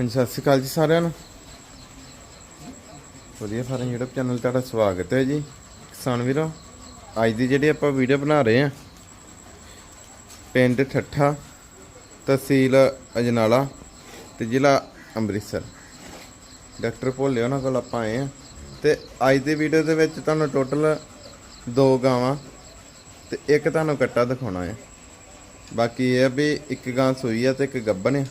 ਹਾਂਜੀ, ਸਤਿ ਸ਼੍ਰੀ ਅਕਾਲ ਜੀ ਸਾਰਿਆਂ ਨੂੰ। ਵਧੀਆ ਸਾਰਿਆਂ YouTube ਚੈਨਲ ਤੁਹਾਡਾ ਸਵਾਗਤ ਹੈ ਜੀ। ਕਿਸਾਨ ਵੀਰੋ, ਅੱਜ ਦੀ ਜਿਹੜੀ ਆਪਾਂ ਵੀਡੀਓ ਬਣਾ ਰਹੇ ਹਾਂ, ਪਿੰਡ ਠੱਠਾ ਤਹਿਸੀਲ ਅਜਨਾਲਾ ਤੇ ਜ਼ਿਲ੍ਹਾ ਅੰਮ੍ਰਿਤਸਰ। ਡਾਕਟਰ ਭੋਲੇ ਉਹਨਾਂ ਕੋਲ ਆਪਾਂ ਆਏ ਆ ਤੇ ਅੱਜ ਦੀ ਵੀਡੀਓ ਦੇ ਵਿੱਚ ਤੁਹਾਨੂੰ ਟੋਟਲ ਦੋ ਗਾਵਾਂ ਤੇ ਇੱਕ ਤੁਹਾਨੂੰ ਕੱਟਾ ਦਿਖਾਉਣਾ ਹੈ। ਬਾਕੀ ਇਹ ਆ ਵੀ ਇੱਕ ਗਾਂ ਸੂਈ ਆ ਤੇ ਇੱਕ ਗੱਬਨ ਆ।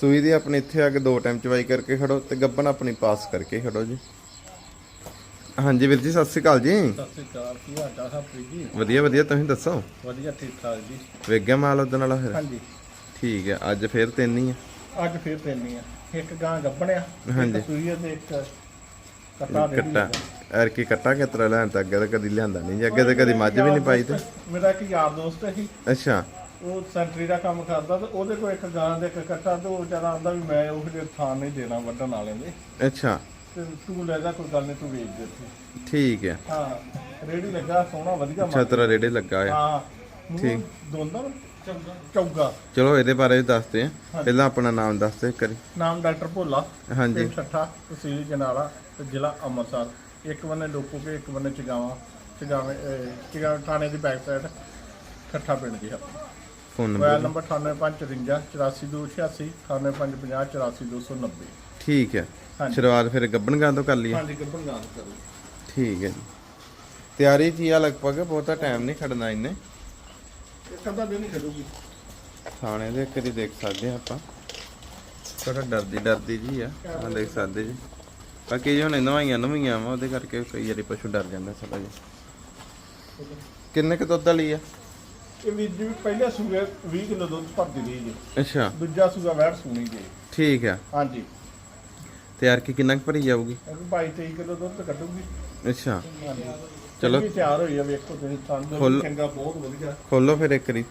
ਸੂਈ ਦੀ ਆਪਣੀ ਇੱਥੇ ਆ ਕੇ ਦੋ ਟਾਈਮ ਚਵਾਈ ਕਰਕੇ ਖੜੋ ਤੇ ਗੱਬਨ ਆਪਣੀ ਪਾਸ ਕਰਕੇ ਖੜੋ ਜੀ। ਹਾਂਜੀ ਵੀਰ ਜੀ ਸਤਿ ਸ਼੍ਰੀ ਅਕਾਲ ਜੀ। ਸਤਿ ਸ੍ਰੀ ਅਕਾਲ ਕੀ ਹਾਲ ਚਾਲ ਸਭ ਜੀ? ਵਧੀਆ ਵਧੀਆ ਤੁਸੀਂ ਦੱਸੋ? ਵਧੀਆ ਠੀਕ ਠਾਕ ਜੀ। ਵੇਖ ਗਿਆ ਮਾਲ ਉਦੋਂ ਵਾਲਾ ਫਿਰ? ਹਾਂਜੀ। ਠੀਕ ਹੈ ਅੱਜ ਫੇਰ ਤਿੰਨ ਹੀ ਆ। ਅੱਜ ਫੇਰ ਪੈਣੀ ਆ। ਇੱਕ ਗਾਂ ਗੱਬਣਿਆ ਹਾਂਜੀ। ਸੂਈ ਤੇ ਇੱਕ ਕੱਟਾ ਦੇ ਕੱਟਾ। ਐਰ ਕੀ ਕੱਟਾ ਕਿਤਰਾ ਲੈਣ ਤਾਂ ਅੱਗੇ ਤਾਂ ਕਦੀ ਲਿਆਂਦਾ ਨਹੀਂ ਜੀ ਅੱਗੇ ਤਾਂ ਕਦੀ ਮੱਝ ਵੀ ਨਹੀਂ ਪਾਈ ਤੇ। ਮੇਰਾ ਇੱਕ ਯਾਰ ਦੋਸਤ ਸੀ ਅੱਛਾ। ਉਹ ਸੈਂਟਰੀ ਦਾ ਕੰਮ ਕਰਦਾ ਤੇ ਉਹਦੇ ਕੋਲ ਇੱਕ ਗਾਂ ਦੇ ਇੱਕ ਕੱਟਾ ਤੇ ਉਹ ਵਿਚਾਰਾ ਆਂਦਾ ਵੀ ਮੈਂ ਉਹ ਜਿਹੇ ਥਾਂ ਨਹੀਂ ਦੇਣਾ ਵੱਢਣ ਵਾਲੇ ਦੇ। ਅੱਛਾ। ਤੇ ਤੂੰ ਲੈ ਜਾ ਕੋਈ ਗੱਲ ਨਹੀਂ ਤੂੰ ਵੇਚ ਦੇ ਇੱਥੇ। ਠੀਕ ਹੈ। ਹਾਂ ਰੇੜੀ ਲੱਗਾ ਸੋਹਣਾ ਵਧੀਆ ਅੱਛਾ ਤੇਰਾ ਰੇੜੇ ਲੱਗਾ ਆ ਹਾਂ ਠੀਕ। ਦੋਂਦਾ ਚੌਗਾ। ਚਲੋ ਇਹਦੇ ਬਾਰੇ ਵੀ ਦੱਸਦੇ ਆ ਪਹਿਲਾਂ ਆਪਣਾ ਨਾਮ ਦੱਸ ਦੇ ਕਰੀ ਨਾਮ ਡਾਕਟਰ ਭੋਲਾ ਹਾਂਜੀ। ਪਿੰਡ ਠੱਠਾ ਤਹਿਸੀਲ ਜਨਾਲਾ ਤੇ ਜ਼ਿਲ੍ਹਾ ਅੰਮ੍ਰਿਤਸਰ। ਇੱਕ ਬੰਨੇ ਲੋਕੋਕੇ ਇੱਕ ਬੰਨੇ ਚਗਾਵਾ। ਚਗਾਵੇਂ ਚਗਾਵੇਂ ਥਾਣੇ ਦੀ ਬੈਕ ਸਾਈਡ ਠੱਠਾ ਪਿੰਡ ਦੀ ਹੈ ਫੋਨ ਮੋਬਾਈਲ ਨੰਬਰ ਨੰਬਰ 9854 84286 9855 84290 ਠੀਕ ਹੈ। ਹਾਂਜੀ। ਸ਼ੁਰੂਆਤ ਫਿਰ ਗੱਬਣ ਗਾਂ ਤੋਂ ਕਰ ਲਈ ਹਾਂਜੀ ਗੱਬਨ ਗਾਂ ਕਰੋ ਠੀਕ ਹੈ ਜੀ। ਤਿਆਰੀ ਜੀ ਆ ਲਗਭਗ? ਬਹੁਤਾ ਟਾਈਮ ਨਹੀਂ ਖੜਨਾ ਇਹਨੇ ਇੱਕ ਅੱਧਾ ਦਿਨ ਹੀ ਕਰੂਗੀ ਥਾਣੇ ਦੇ ਕਰੀ ਦੇਖ ਸਕਦੇ ਆ ਆਪਾਂ। ਥੋੜਾ ਡਰਦੀ ਡਰਦੀ ਜੀ ਆ। ਆ ਦੇਖ ਸਕਦੇ ਜੀ। ਬਾਕੀ ਜੀ ਹੁਣ ਨਵਾਈਆਂ ਨਵੀਆਂ ਵਾ ਉਹਦੇ ਕਰਕੇ ਕਈ ਵਾਰੀ ਪਸ਼ੂ ਡਰ ਜਾਂਦਾ ਥੋੜਾ ਜਿਹਾ। ਕਿੰਨੇ ਕੁ ਦੁੱਧ ਵਾਲੀ ਆ? ਇਹ ਵੀਰ ਜੀ ਪਹਿਲੇ ਸੂਏ 20 ਕਿਲੋ ਦੁੱਧ ਭਰਦੀ ਰਹੀ ਜੀ। ਅੱਛਾ। ਦੂਜਾ ਸੂਆ ਵੈੜ ਸੂਣੀ ਜੀ। ਠੀਕ ਆ। ਹਾਂਜੀ। ਤਿਆਰ ਕੀ ਕਿੰਨਾ ਕੁ ਭਰੀ ਜਾਊਗੀ? ਇਹ 22 23 ਕਿਲੋ ਦੁੱਧ ਕੱਢੂਗੀ। ਅੱਛਾ। ਹਾਂਜੀ। ਚਲੋ। ਚਲੋ ਤਿਆਰ ਹੋਈ ਆ ਵੇਖੋ ਤੁਸੀਂ ਸਾਨੂੰ ਖੁੱਲ- ਚੰਗਾ ਬਹੁਤ ਵਧੀਆ। ਖੋਲੋ ਫਿਰ ਇੱਕ ਰੀ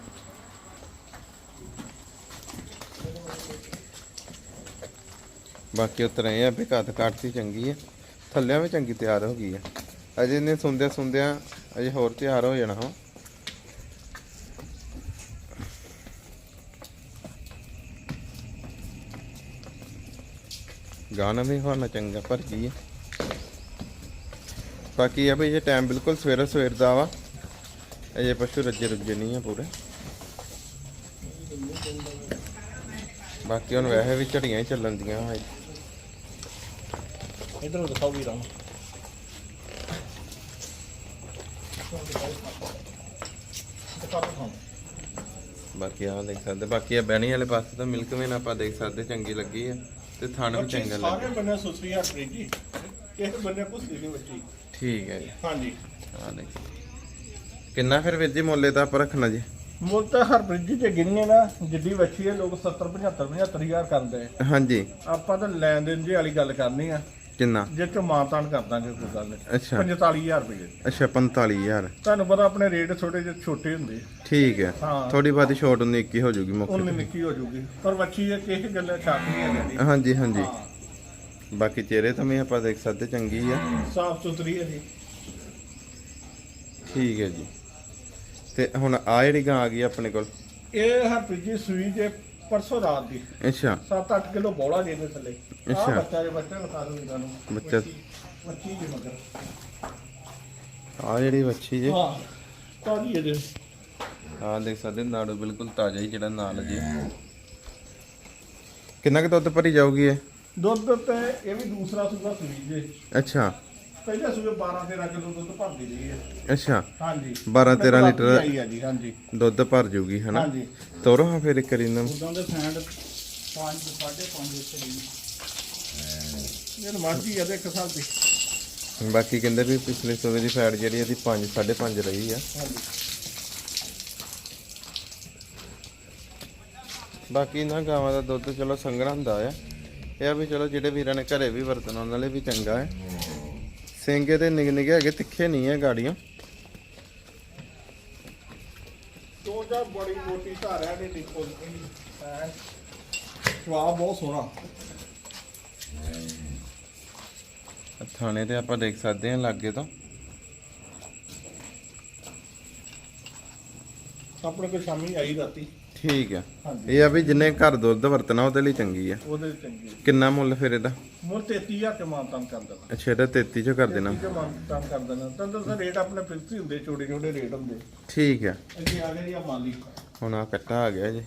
ਬਾਕੀ ਉਤਰ ਇਹ ਆ ਵੀ ਕੱਦ ਕੱਟਤੀ ਚੰਗੀ ਆ। ਥੱਲਿਆਂ ਵੀ ਚੰਗੀ ਤਿਆਰ ਹੋ ਗਈ ਆ। ਅਜੇ ਨੇ ਸੁੰਦਿਆਂ ਸੁੰਦਿਆਂ ਅਜੇ ਹੋਰ ਤਿਆਰ ਹੋ ਜਾਣਾ ਹੋ ਗਾਣਾ ਵੀ ਹੋਣਾ ਚੰਗਾ ਪਰ ਕੀ ਆ? ਬਾਕੀ ਆ ਵੀ ਇਹ ਟਾਈਮ ਬਿਲਕੁਲ ਸਵੇਰੇ ਸਵੇਰ ਦਾ ਵਾ। ਅਜੇ ਪਸ਼ੂ ਰੱਜੇ ਰੁੱਜੇ ਨਹੀਂ ਆ ਪੂਰੇ। ਬਾਕੀ ਹੁਣ ਵੈਸੇ ਵੀ ਝੜੀਆਂ ਹੀ ਚੱਲਣ ਦੀਆਂ ਵਾ। ਇਧਰੋਂ ਦਿਖਾਓ ਵੀਰਾਂ ਦਿਖਾਓ। ਬਾਕੀ ਆ ਦੇਖ ਸਕਦੇ ਬਾਕੀ ਆ ਬਹਿਣੀ ਵਾਲੇ ਪਾਸੇ ਤਾਂ ਮਿਲਕ ਵੇਨ ਆਪਾਂ ਦੇਖ ਸਕਦੇ ਚੰਗੀ ਲੱਗੀ ਆ। ਤੇ ਥਣ ਵੀ ਚੰਗਾ ਲੱਗਾ। ਸਾਰੇ ਬੰਨੇ ਸੁਸਰੀ ਹਟ ਰਹੀ ਜੀ। ਕਿਸੇ ਬੰਨੇ ਪੁੱਛਦੀ ਨਹੀਂ ਬੱਚੀ। ਠੀਕ ਹੈ ਜੀ। ਹਾਂਜੀ। ਆ ਦੇਖ ਕਿੰਨਾ ਫਿਰ ਵੀਰ ਜੀ ਮੁੱਲੇ ਦਾ ਆਪਾਂ ਰੱਖਣਾ ਜੀ? ਮੁੱਲ ਤਾਂ ਹਰ ਬ੍ਰਿਜ ਤੇ ਗਿਣਨੇ ਨਾ ਜਿੱਡੀ ਬੱਚੀ ਹੈ ਲੋਕ 70 75 75000 ਕਰਦੇ ਆ। ਹਾਂਜੀ। ਆਪਾਂ ਤਾਂ ਲੈਣ ਦੇਣ ਦੀ ਵਾਲੀ ਗੱਲ ਕਰਨੀ ਆ। ਕਿੰਨਾ? ਜੇ ਚ ਮਾਨਤਾਨ ਕਰ ਦਾਂਗੇ ਕੋਈ ਗੱਲ ਨਹੀਂ। ਅੱਛਾ। 45000 ਰੁਪਏ। ਅੱਛਾ 45000 ਤੁਹਾਨੂੰ ਪਤਾ ਆਪਣੇ ਰੇਟ ਥੋੜੇ ਜਿਹੇ ਛੋਟੇ ਹੁੰਦੇ। ਠੀਕ ਹੈ। ਹਾਂ। ਥੋੜੀ ਬਾਤੀ ਛੋਟ ਉਨੀ ਇੱਕੀ ਹੋ ਜਾਊਗੀ ਮੁੱਕ ਉਨੀ ਨਿੱਕੀ ਹੋ ਜੂਗੀ। ਪਰ ਬੱਚੀ ਇਹ ਕਿਸੇ ਗੱਲੇ ਛੱਡ ਨਹੀਂ ਹੈ ਹਾਂਜੀ ਹਾਂਜੀ। ਬਾਕੀ ਚਿਹਰੇ ਤਾਂ ਵੀ ਆਪਾਂ ਦੇਖ ਸਕਦੇ ਚੰਗੀ ਆ। ਸਾਫ਼ ਸੁਥਰੀ ਹੈ ਜੀ। ਠੀਕ ਹੈ ਜੀ। ਤੇ ਹੁਣ ਆ ਜਿਹੜੀ ਗਾਂ ਆ ਗਈ ਆਪਣੇ ਕੋਲ? ਇਹ ਹਰਪ੍ਰੀਤ ਜੀ ਸੂਈ ਦੇ ਪਰਸੋਂ ਰਾਤ ਦੀ। ਅੱਛਾ। 7-8 ਕਿਲੋ ਬੋਲਾ ਜੇ ਦੇ ਥੱਲੇ। ਅੱਛਾ। ਬੱਚਾ ਜੇ ਬੱਚਾ ਨੂੰ ਖਾਣ ਇਹਨਾਂ ਨੂੰ ਬੱਚਾ- ਬੱਚੀ ਦੇ ਮਗਰ। ਆ ਜਿਹੜੀ ਵੱਛੀ ਜੇ। ਹਾਂ ਤਾਜੀ ਇਹਦੇ ਆ ਦੇਖ ਸਕਦੇ ਨਾੜੂ ਬਿਲਕੁਲ ਤਾਜ਼ਾ ਹੀ ਜਿਹੜਾ ਨਾਲ ਜੀ। ਕਿੰਨਾ ਕੁ ਦੁੱਧ ਭਰੀ ਜਾਊਗੀ ਇਹ? ਦੁੱਧ ਤੇ ਇਹ ਵੀ ਦੂਸਰਾ ਸੂਆ ਸੂਈ ਜੇ। ਅੱਛਾ। ਪਹਿਲੇ ਸੂਏ 12-13 ਕਿਲੋ ਦੁੱਧ ਭਰਦੀ ਰਹੀ ਹੈ ਅੱਛਾ। ਹਾਂਜੀ। 12-13 ਲੀਟਰ ਆਈ ਹੈ ਜੀ ਹਾਂਜੀ। ਦੁੱਧ ਭਰ ਜੂਗੀ ਹਨਾ? ਹਾਂਜੀ। ਤੋਰੋ ਹਾਂ ਫਿਰ ਇੱਕ ਵਾਰੀ ਇਹਨਾਂ ਨੂੰ। ਉਦਾਂ ਦੇ ਫੈਂਡ 5 5.5 ਉੱਤੇ ਦੀ ਇਹ ਮਰਜ਼ੀ ਆ ਦੇ ਇੱਕ ਸਾਲ ਦੀ। ਬਾਕੀ ਕਹਿੰਦੇ ਵੀ ਪਿਛਲੇ ਸੂਬੇ ਦੀ ਫੈਟ ਜਿਹੜੀ ਇਹਦੀ 5 5.5 ਰਹੀ ਆ। ਹਾਂਜੀ। ਬਾਕੀ ਇਹਨਾਂ ਗਾਵਾਂ ਦਾ ਦੁੱਧ ਚਲੋ ਸੰਘਣਾ ਹੁੰਦਾ ਆ। ਇਹ ਆ ਵੀ ਚਲੋ ਜਿਹੜੇ ਵੀਰਾਂ ਨੇ ਘਰੇ ਵੀ ਵਰਤਣ ਉਹਨਾਂ ਲਈ ਵੀ ਚੰਗਾ ਹੈ ਸਿੰਗੇ ਤੇ ਨਿੱਕੇ ਨਿੱਕੇ ਹੈਗੇ ਤਿੱਖੇ ਨਹੀਂ ਹੈ ਗਾੜੀਆਂ। ਦੋ ਜਾਂ ਬੜੀ ਮੋਟੀ ਧਾਰ ਹੈ ਦੀ ਨਿਕਲ ਹੈ? ਸਵਾਦ ਬਹੁਤ ਸੋਹਣਾ। ਥਾਣੇ ਤੇ ਆਪਾਂ ਦੇਖ ਸਕਦੇ ਹਾਂ ਲਾਗੇ ਤੋਂ। ਆਪਣੇ ਕੋਲ ਸ਼ਾਮੀ ਆਈ ਰਾਤੀ। ਠੀਕ ਆ। ਹਾਂਜੀ। ਇਹ ਆ ਵੀ ਜਿੰਨੇ ਘਰ ਦੁੱਧ ਵਰਤਣਾ ਉਹਦੇ ਲਈ ਚੰਗੀ ਆ। ਉਹਦੇ ਚੰਗੀ ਕਿੰਨਾ ਮੁੱਲ ਫਿਰ ਇਹਦਾ? ਮੁੱਲ 33000 ਤੇ ਮਾਨਤਾਨ ਕਰ ਦੇਣਾ। ਅੱਛਾ ਇਹਦਾ 33 ਚ ਕਰ ਦੇਣਾ। 33 ਤੇ ਮਾਨਤਾਨ ਕਰ ਦੇਣਾ। ਤਾਂ ਤਾਂ ਰੇਟ ਆਪਣੇ ਫਿਕਸ ਹੀ ਹੁੰਦੇ ਛੋਟੇ ਛੋਟੇ ਰੇਟ ਹੁੰਦੇ। ਠੀਕ ਆ। ਅੱਗੇ ਆ ਗਏ ਜੀ ਆ ਮਾਲੀ ਹੁਣ ਆ ਕੱਟਾ ਆ ਗਿਆ ਜੀ।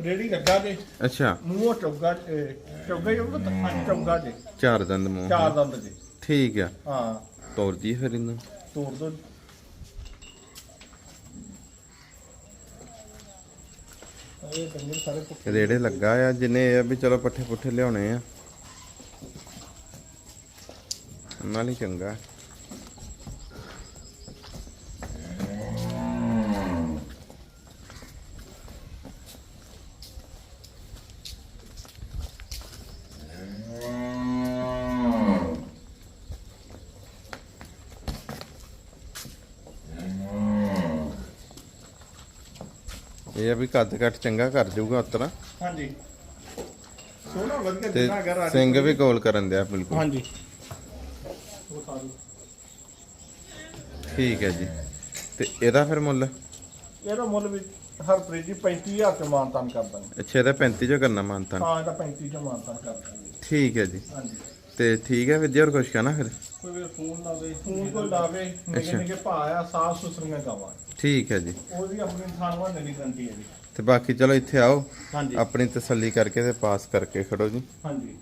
ਰੇੜੀ ਲੱਗਾ ਜੇ। ਅੱਛਾ। ਮੂੰਹੋਂ ਚੌਗਾ ਇਹ, ਚੌਗਾ ਹੀ ਹੋਊਗਾ ਤਾਂ ਪੰਜ ਚੌਗਾ ਜੇ। ਚਾਰ ਦੰਦ ਮੂੰਹ। ਚਾਰ ਦੰਦ ਜੇ। ਠੀਕ ਆ। ਹਾਂ। ਤੋਰ ਜੀ ਫਿਰ ਇਹਨੂੰ। ਤੋੜ ਦੋ ਇਹ ਕੰਗਰ ਸਾਰੇ ਭੁੱਖੇ ਰੇੜੇ ਲੱਗਾ ਆ, ਜਿੰਨੇ ਇਹ ਆ ਵੀ ਚਲੋ ਪੱਠੇ ਪੁੱਠੇ ਲਿਆਉਣੇ ਆ। ਨਾਲ ਹੀ ਚੰਗਾ। ਇਹ ਆ ਵੀ ਕੱਦ ਕੱਟ ਚੰਗਾ ਕਰ ਜਾਊਗਾ ਉਤਰਾ ਹਾਂਜੀ। ਸੋਨਾ ਵਧੀਆ ਤੇ ਜਿੰਨਾ ਆ ਸਿੰਘ ਵੀ ਕੋਲ ਕਰਨ ਦਿਆ ਬਿਲਕੁਲ। ਹਾਂਜੀ। ਠੀਕ ਹੈ ਜੀ। ਤੇ ਇਹਦਾ ਫਿਰ ਮੁੱਲ? ਇਹਦਾ ਮੁੱਲ ਵੀ ਹਰ ਪ੍ਰੀਤ ਜੀ 35000 ਤੇ ਮਾਨਤਾਨ ਕਰ ਦਾਂਗੇ। ਅੱਛਾ ਇਹਦਾ 35 ਚ ਕਰਨਾ ਮਾਨਤਾ ਹਾਂ ਇਹਦਾ 35 ਚ ਮਾਨਤਾਨ ਕਰ ਦਾਂਗੇ। ਠੀਕ ਹੈ ਜੀ। ਹਾਂਜੀ। ਤੇ ਠੀਕ ਹੈ ਜੀ ਹੋਰ ਕੁਛ ਕਹਿਣਾ ਫਿਰ? ਕੋਈ ਵੀ ਫੋਨ ਲਾਵੇ ਫੋਨ ਕੋਈ ਲਾਵੇ ਨਿੱਕੇ ਅੱਛਾ। ਨਿੱਕੇ ਭਾਅ ਆ ਸਾਫ਼ ਸੁਥਰੀਆਂ ਗਾਵਾਂ। ਠੀਕ ਹੈ ਜੀ। ਉਹਦੀ ਆਪਣੀ ਥਾਨਵਾਂ ਦੀ ਗਰੰਟੀ ਹੈ ਜੀ ਤੇ ਬਾਕੀ ਚਲੋ ਇੱਥੇ ਆਓ। ਹਾਂਜੀ। ਆਪਣੀ ਤਸੱਲੀ ਕਰਕੇ ਤੇ ਪਾਸ ਕਰਕੇ ਖੜੋ ਜੀ। ਹਾਂਜੀ।